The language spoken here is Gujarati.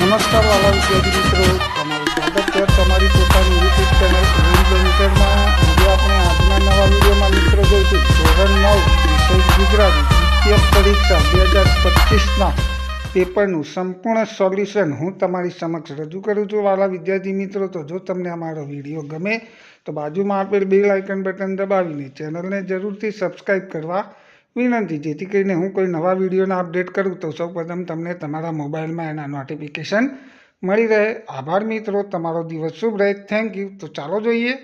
નમસ્કાર, વાલા વિદ્યાર્થી મિત્રો. તમારું સ્વાગત છે. તમારી પોતાની યુટ્યુબ ચેનલ વિન્ડો મીટરમાં આજે આપણે આજના નવા વિડીયોમાં મિત્રો જોઈશું. ધોરણ નવ, વિષય ગુજરાતી, દ્વિતીય પરીક્ષા બે હજાર પચીસના પેપરનું સંપૂર્ણ સોલ્યુશન હું તમારી સમક્ષ રજૂ કરું છું. વાલા વિદ્યાર્થી મિત્રો, તો જો તમને અમારો વીડિયો ગમે, તો બાજુમાં આપેલ બેલ આઇકન બટન દબાવીને ચેનલને જરૂરથી સબસ્ક્રાઈબ કરવા વિનંતી જેથી કરીને હું કોઈ નવા વિડીયોના અપડેટ કરું તો સૌપ્રથમ તમને તમારા મોબાઈલમાં એના નોટિફિકેશન મળી રહે. આભાર મિત્રો, તમારો દિવસ શુભ રહે. થેન્ક યુ તો ચાલો જોઈએ.